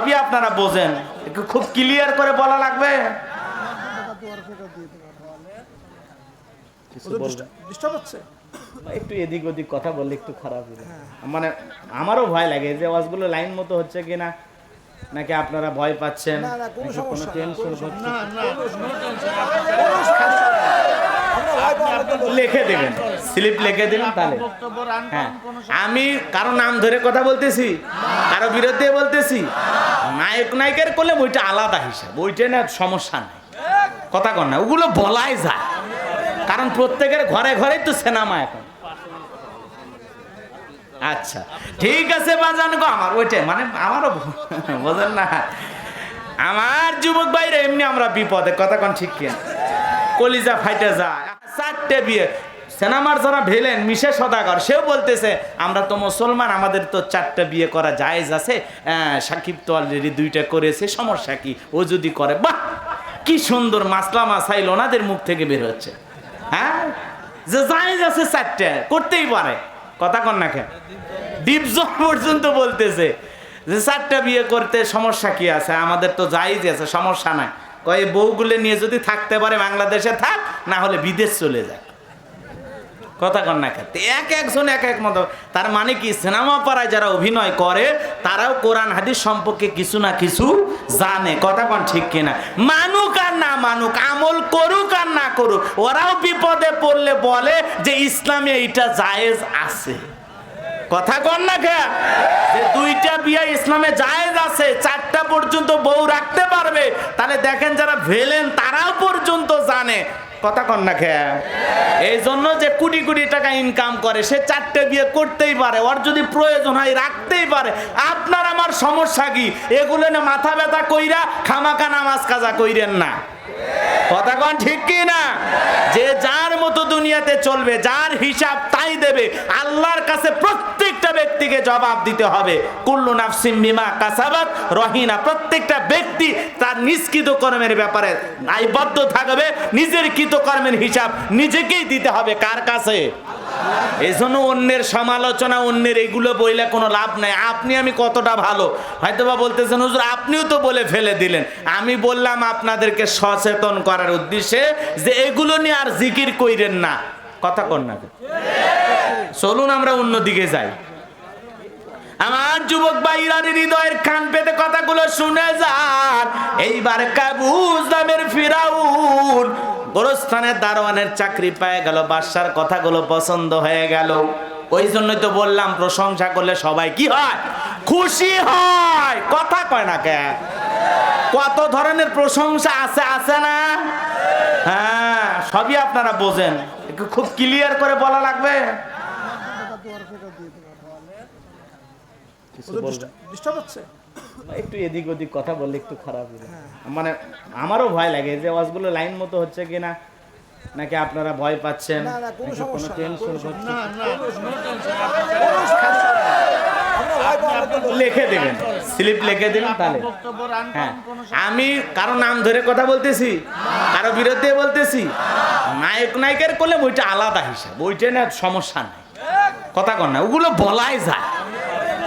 সবই আপনারা বোঝেন একটু খুব ক্লিয়ার করে বলা লাগবে? একটু এদিক ওদিক কথা বললে একটু খারাপ মানে আমারও ভয় লাগে যে ওয়াজগুলো লাইন মতো হচ্ছে কিনা নাকি আপনারা ভয় পাচ্ছেন? না, না, কোনো না, টেনশন হচ্ছে আমরা ভয় পাওয়ার মতো লোক লিখে দেবেন। স্লিপ লিখে দেবেন তাহলে। হ্যাঁ। আমি কারও নাম ধরে কথা বলতেছি, কারও বিরুদ্ধে বলতেছি, নায়ক নায়িকার করলে ওইটা আলাদা হিসাব। ওইটা না, সমস্যা নাই। কথা কর না, ওগুলো বলাই যায়। কারণ প্রত্যেকের ঘরে ঘরেই তো সিনেমা এখন। আচ্ছা ঠিক আছে বাজান গো, আমার ওইটাই মানে আমারও বোঝেন না। আমার যুবক বাইরে এমনি আমরা বিপদে, কথা কন ঠিক কিনা। কলিজা ফাইটে যায়। চারটে বিয়ে। সেনামার যারা ভেলেন মিশে সদাগর, সেও বলতেছে, আমরা তো মুসলমান, আমাদের তো চারটা বিয়ে করা জায়েজ আছে। সাকিব তো অলরেডি দুইটা করেছে, সমস্যা কি? ও যদি করে, বাহ! কি সুন্দর মাসলা মাসাইল ওনাদের মুখ থেকে বের হচ্ছে। হ্যাঁ? যে জায়েজ আছে চারটে, করতেই পারে। কথা কন না কেন? ডিপজল পর্যন্ত বলতেছে যে, চারটা বিয়ে করতে সমস্যা কি আছে? আমাদের তো জায়েজ আছে, সমস্যা নাই। কয়ে বউগুলো নিয়ে যদি থাকতে পারে বাংলাদেশে, থাক, না হলে বিদেশ চলে যায় কথা কন না খেতে এক একজন এক এক মতো। তার মানে কি, সিনেমা পাড়ায় যারা অভিনয় করে, তারাও কোরআন, হাদিস সম্পর্কে কিছু না কিছু জানে। কথা কন ঠিক কিনা? মানুক আর না মানুক, আমল করুক আর না করুক, ওরাও বিপদে পড়লে বলে যে ইসলামে এইটা জায়েজ আছে। কথা কন না কে? যে দুইটা বিয়ে ইসলামে জায়েজ আছে, চারটা পর্যন্ত বউ রাখতে পারবে। তাহলে দেখেন যারা ভেলেন, তারাও পর্যন্ত জানে। কথা কন না খে এই জন্য যে কোটি কোটি টাকা ইনকাম করে, সে চারটে বিয়ে করতেই পারে, ওর যদি প্রয়োজন হয় রাখতেই পারে। আপনার আমার সমস্যা কি? এগুলো না মাথা ব্যথা কইরা খামাকা নামাজ কাজা কইরেন না। কথা কন ঠিক কি না? যে যার মতো দুনিয়াতে চলবে, যার হিসাব তাই দেবে, আল্লাহর কাছে প্রত্যেকটা ব্যক্তিকে জবাব দিতে হবে। কুল্লু নাফসিম বিমা কাসাবাত, রহিনা। প্রত্যেকটা ব্যক্তি তার নিষ্কৃত কর্মের ব্যাপারে নাইবদ্ধ থাকবে, নিজের কৃত কর্মের হিসাব নিজেকেই দিতে হবে। কার কাছে? এই জন্য অন্যের সমালোচনা, অন্যের এগুলো বইলে কোনো লাভ নাই। আপনি আমি কতটা ভালো? হয়তোবা বলতেছেন, হুজুর, আপনিও তো বলে ফেলে দিলেন। আমি বললাম, আপনাদেরকে সচেতন করার উদ্দেশ্যে যে এগুলো নিয়ে আর জিকির কইরেন না। কথা কন না চলুন আমরা অন্যদিকে যাই। আমার যুবক ভাইরার হৃদয়ের কান পেতে কথাগুলো শুনে যান। এইবার কাবুজ নামের ফিরাউন গোরস্থানের দারোয়ানের চাকরি পেয়ে গেল, বাদশার কথাগুলো পছন্দ হয়ে গেল। ওই জন্যই তো বললাম, প্রশংসা করলে সবাই কি হয়? খুশি হয়। কথা কয় না কে? কত ধরনের প্রশংসা আছে আছে না? হ্যাঁ সবই আপনারা বোঝেন। একটু খুব ক্লিয়ার করে বলা লাগবে? ডিস্টার্ব হচ্ছে। একটু এদিক ওদিক কথা বললে একটু খারাপ মানে আমারও ভয় লাগে যে ওয়াজগুলো লাইন মতো হচ্ছে কিনা নাকি আপনারা ভয় পাচ্ছেন? কোনো কোনো টেনশন হচ্ছে? লিখে দেবেন। স্লিপ লিখে দেবেন তাহলে। হ্যাঁ। আমি কারও নাম ধরে কথা বলতেছি কারও বিরুদ্ধে বলতেছি নায়ক নায়িকার করলে বইটা আলাদা হিসাব। বইটা না সমস্যা নাই। কথা কর না ওগুলো বলাই যায়।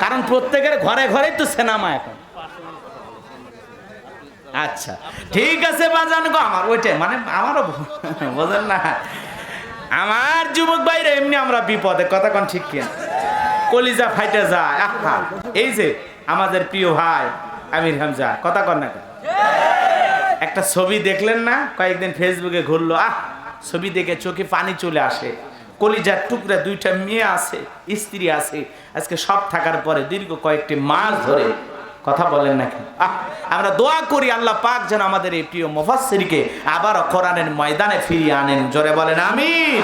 কারণ প্রত্যেকের ঘরে ঘরেই তো সিনেমা এখন। আচ্ছা ঠিক আছে বাজান গো, আমার ওইটাই মানে আমারও বোঝেন না। আমার যুবক বাইরে এমনি আমরা বিপদে, কথা কন ঠিক কিনা? কলিজা ফাইটে যায়, আহা, এই যে আমাদের প্রিয় ভাই আমির হামজা, কথা কন না? একটা ছবি দেখলেন না? কয়েকদিন ফেসবুকে ঘুরলো, আহ, ছবি দেখে চোখে পানি চলে আসে। কলিজার টুকরা দুইটা মেয়ে আছে, স্ত্রী আছে, আজকে সব থাকার পরে দীর্ঘ কয়েকটি মাস ধরে কথা বলেন না কেন? আমরা দোয়া করি আল্লাহ পাক যেন আমাদের এই প্রিয় মুফাসসিরকে আবার কোরআনের ময়দানে ফিরিয়ে আনেন। জোরে বলেন, আমিন।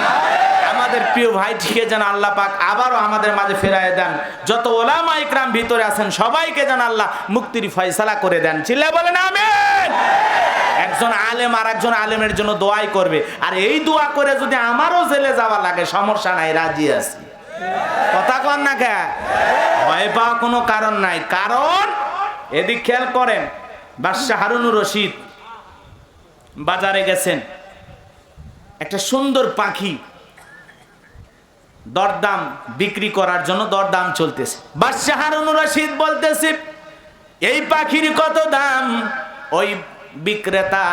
আমাদের প্রিয় ভাইটিকে যেন আল্লাহ পাক আবারও আমাদের মাঝে ফেরায় দেন। যত ওলামা ইকরাম ভিতরে আছেন, সবাইকে যেন আল্লাহ মুক্তির ফয়সালা করে দেন। চিল্লা বলেন, আমিন। একজন আলেম আর একজন আলেমের জন্য দোয়াই করবে। আর এই দোয়া করে যদি আমারও জেলে যাওয়া লাগে, সমস্যা নাই, রাজি আছি। কথা কন না কে? ভয় পাওয়া কোনো কারণ নাই। কারণ, এদিক খেয়াল করেন বাদশাহ হারুনুর রশিদ বাজারে গেছেন। একটা সুন্দর পাখি দরদাম বিক্রি করার জন্য দরদাম চলতেছে। বাদশাহ হারুনুর রশিদ বলতেছে, এই পাখির কত দাম? ওই বিক্রেতা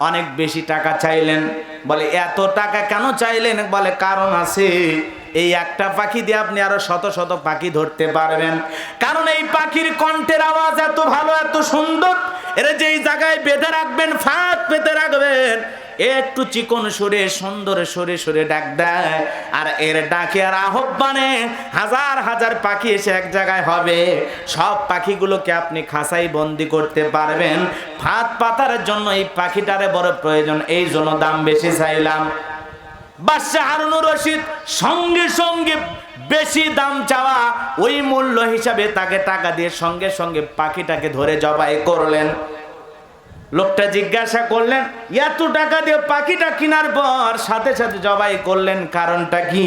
অনেক বেশি টাকা চাইলেন। বলে, এত টাকা কেন চাইলেন? বলে, কারণ আছে, এই একটা পাখি দিয়ে আপনি আরও শত শত পাখি ধরতে পারবেন। কারণ এই পাখির কণ্ঠের আওয়াজ এত ভালো, এত সুন্দর। এর যেই জায়গায় বেঁধে রাখবেন, ফাঁদ পেতে রাখবেন। একটু চিকন সরে, সুন্দর সরে সরে ডাক দেয়। আর এর ডাকে আর আহ্বানে হাজার হাজার পাখি এসে এক জায়গায় হবে। সব পাখিগুলোকে আপনি খাসাই বন্দি করতে পারবেন। ফাঁদ পাতার জন্য এই পাখিটারে বড় প্রয়োজন, এই জন্য দাম বেশি চাইলাম। বাদশাহ হারুনুর রশিদ সঙ্গে সঙ্গে বেশি দাম চাওয়া ওই মূল্য হিসাবে তাকে টাকা দিয়ে সঙ্গে সঙ্গে পাখিটাকে ধরে জবাই করলেন। লোকটা জিজ্ঞাসা করলেন, এত টাকা দিয়ে পাখিটা কেনার পর সাথে সাথে জবাই করলেন, কারণটা কি?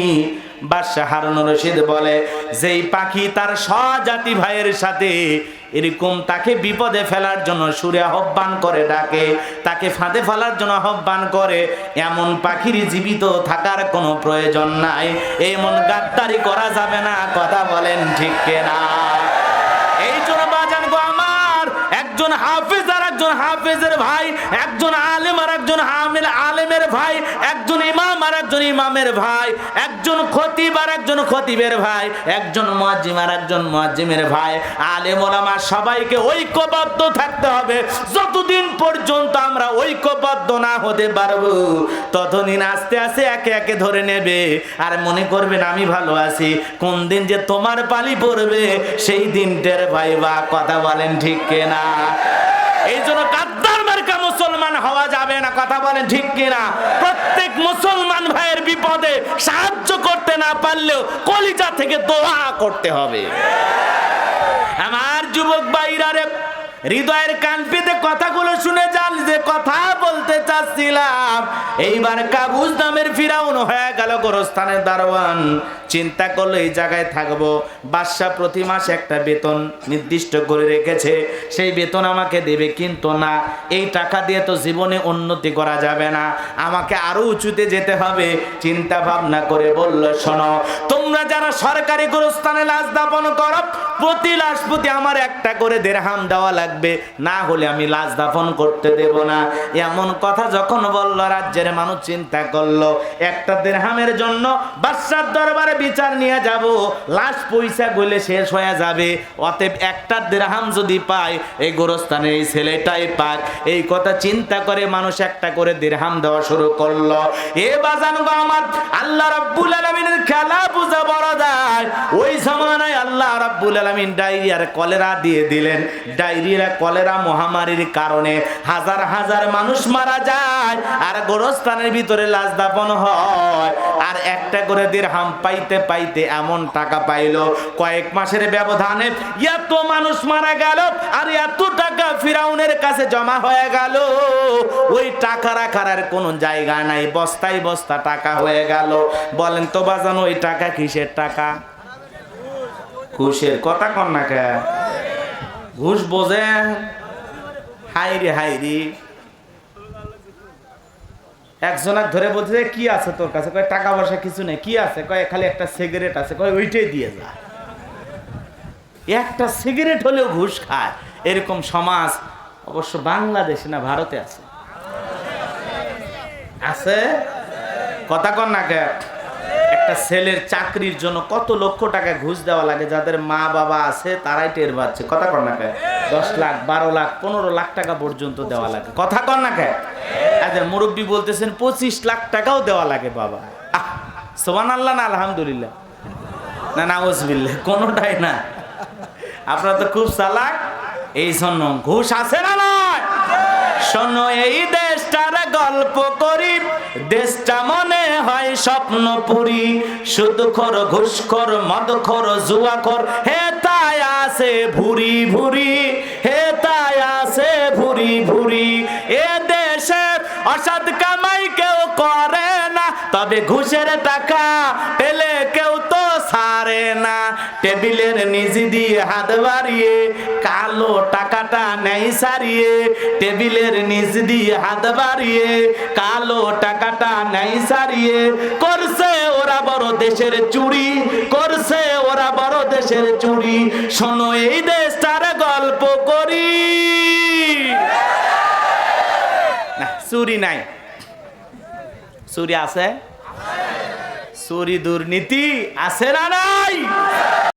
বাদশাহ হারুন রশিদ বলে, যেই পাখি তার স্বজাতি ভাইয়ের সাথে এরকম তাকে বিপদে ফেলার জন্য সুরে আহ্বান করে, ডাকে, তাকে ফাঁদে ফেলার জন্য আহ্বান করে, এমন পাখির জীবিত থাকার কোনো প্রয়োজন নাই। এমন গাদ্দারি করা যাবে না, কথা বলেন ঠিক কেনা? একজন হাফেজ আর একজন হাফেজের ভাই, একজন আলেম আর একজন হামিল, আলেমের ভাই, একজন ইমাম আর একজন ইমামের ভাই, একজন খতিব আর একজন খতিবের ভাই, একজন মুয়াজ্জিম আর একজন মুয়াজ্জিমের ভাই। আলেম ওলামা সবাইকে ঐক্যবদ্ধ থাকতে হবে। যতদিন পর্যন্ত আমরা ঐক্যবদ্ধ না হতে পারব, ততদিন আস্তে আস্তে একে একে ধরে নেবে। আর মনে করবেন, আমি ভালো আছি। কোন দিন যে তোমার পালি পড়বে, সেই দিনটার ভাই বা কথা বলেন ঠিক কেনা? এই জন্য গাদ্দার মার্কা মুসলমান হওয়া যাবে না, কথা বলেন ঠিক কিনা? প্রত্যেক মুসলমান ভাইয়ের বিপদে সাহায্য করতে না পারলেও কলিজা থেকে দোয়া করতে হবে। আমার যুবক বাইরারে হৃদয়ের কান পেতে কথাগুলো শুনে যান, যে কথা বলতে এইবার কাবুজ নামের ফিরাউন হয়ে গেল গোরস্থানের দারোয়ান। চিন্তা করল এই জায়গায় থাকব। বাদশাহ প্রতি মাসে একটা বেতন নির্দিষ্ট করে রেখেছে। সেই বেতন আমাকে দেবে কিন্তু না। এই টাকা দিয়ে তো জীবনে উন্নতি করা যাবে না। আমাকে আরও উঁচুতে যেতে হবে। চিন্তা ভাবনা করে বলল, শোনো, তোমরা যারা সরকারি গোরস্থানে লাশ দাপন করো, প্রতি লাশ প্রতি আমার একটা করে দেড়হাম দেওয়া লাগবে। না হলে আমি লাশ দাফন করতে দেব না। এমন কথা যখন বলল, রাজ্যের মানুষ চিন্তা করল, একটা দেড়হামের জন্য বাদশার দরবারে বিচার নিয়ে যাব, লাশ পয়সা গলে শেষ হয়ে যাবে, অতএব একটা দেড়হাম যদি পায়, এই গোরস্থানের এই ছেলেটাই পাক। এই কথা চিন্তা করে মানুষ একটা করে দেড়হাম দেওয়া শুরু করল। এ বাজান গো আমার আল্লাহ রাব্বুল আলামিনের খেলা বুঝা বড় দেয়। ওই জামানায় আল্লাহ রাব্বুল আলামিন ডায়রিয়ার কলেরা দিয়ে দিলেন। ডায়রিয়া কলেরা মহামারীর কারণে হাজার হাজার মানুষ মারা যায়। আর গোরস্থানের ভিতরে লাশ দাপন হয়। আর একটা করে দিরহাম পাইতে পাইতে এমন টাকা পাইলো। কয়েক মাসের ব্যবধানে এত মানুষ মারা গেল, আর এত টাকা ফিরাউনের কাছে জমা হয়ে গেল। ওই টাকা রাখার আর কোনো জায়গা নাই, বস্তায় বস্তা টাকা হয়ে গেল। বলেন তো বাজানো, ওই টাকা কিসের টাকা? ঘুষের কথা কন না কে? ঘুষ বোঝেন? হাইরি হাইরি একজনের ধরে বলছে যে, কি আছে তোর কাছে? কয় টাকা পয়সা কিছু নেই। কি আছে? কয় খালি একটা সিগারেট আছে। কয় ওইটাই দিয়ে যা। একটা সিগারেট হলেও ঘুষ খায়। এরকম সমাজ অবশ্য বাংলাদেশে না ভারতে আছে। আছে? কথা কর না কে একটা ছেলের চাকরির জন্য কত লক্ষ টাকা ঘুষ দেওয়া লাগে যাদের মা বাবা আছে তারাই টের পাচ্ছে। কথা কর না কে দশ লাখ বারো লাখ পনেরো লাখ টাকা পর্যন্ত দেওয়া লাগে। কথা কর না কে আচ্ছা মুরব্বী বলতেছেন, পঁচিশ লাখ টাকাও দেওয়া লাগে বাবা। সোমান আল্লাহ না, আলহামদুলিল্লাহ। না না ওসবিল্লা কোনোটাই না। আপনারা তো খুব চালাক। এই জন্য ঘুষ আছে না নয় শোনো এই দেশটার গল্প করি। দেশটা মনে হয় স্বপ্ন স্বপ্নপুরি শুধু খর ঘুষ খর মদ খর জুয়া খর হে তাই আছে ভুরি ভুরি। হে অসৎ কামাই কেউ করে না। তবে ঘুষের টাকা পেলে কেউ তো সারে না। টেবিলের নিজি দিয়ে হাত বাড়িয়ে কালো টাকাটা নেই সারিয়ে। টেবিলের নিজ দিয়ে হাত বাড়িয়ে কালো টাকাটা নেই সারিয়ে। করছে ওরা বড় দেশের চুরি, করছে ওরা বড় দেশের চুরি। শোনো এই দেশটার চুরি নাই। চুরি আছে? চুরি দুর্নীতি আছে না নাই?